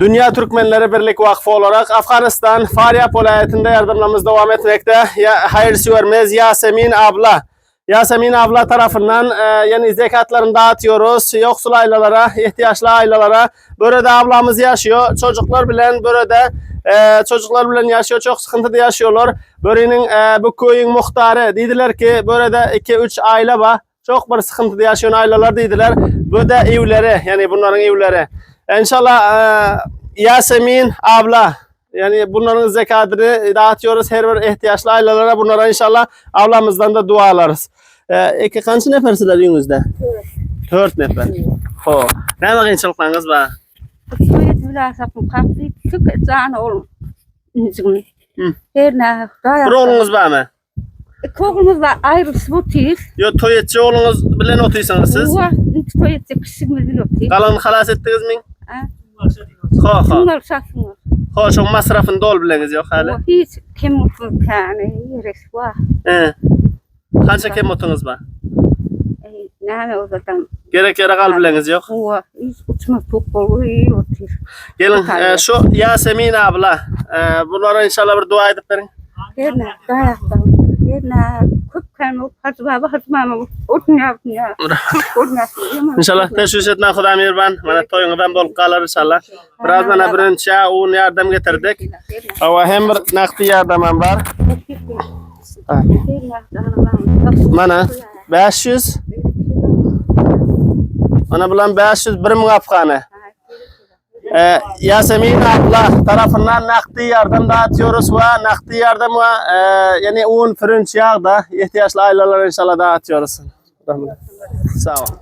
Dünya Türkmenleri Birlik Vakfı olarak Afganistan Faryap vilayetinde yardımlarımız devam etmekte. Ya, hayırseverimiz Yasemin abla. Yasemin abla tarafından e, yeni zekatlarını dağıtıyoruz. Yoksul ailelara, ihtiyaçlı ailelara. Böyle ablamız yaşıyor. Çocuklar bilen böyle e, çocuklar bilen yaşıyor. Çok sıkıntıda yaşıyorlar. Böreğinin e, bu köyün muhtarı dediler ki böyle 2-3 aile var. Çok bir sıkıntıda yaşayan aileler dediler. Bu da evleri yani bunların evleri. İnşallah e, Yasemin abla yani bunların zekatını dağıtıyoruz her bir ihtiyaçlı ailelere bunlara inşallah ablamızdan da dua alırız. E, iki kaç nefersizler yüzünüzde? Dört nefer. Ho. Ne var? Oğlum. İncin. Hı. Her ne Bir oğlunuz var mı? Koğumuz var ayrısı bu tiyiz. Yo toy etçi oğlunuz bilen otuyorsunuz siz. Uva, hiç soyet kışımız yok tiyiz. Kalanını halas ettiniz mi? Ha? Şu masrafını dol bileniz yok hala. Uva, hiç kim mutlu tane yeres var. He. Kaça kim otunuz? Ey, Ne o zaten. Gerek yere kal bileniz yok. Uva, hiç uçma toplu iyi otur. Gelin e, şu Yasemin abla. E, bunlara inşallah bir dua edip verin. Ne dayaktan. Her ne köp kan o hacı baba hacı mama. Otun yaptın ya. Otun yaptın. İnşallah teşvik etme Xuda mirvan. Mana toyundan bol kalır inşallah. Biraz bana birinci un yardım getirdik. Ama hem bir nakdi yardımım var. Mana 500. Mana bilan 500 bir ming afgani. Ee, Yasemin abla tarafından nakdi yardım dağıtıyoruz ve nakdi yardım ve e, yani un, pirinç, yağ da ihtiyaçlı ailelere inşallah dağıtıyoruz. Sağ ol.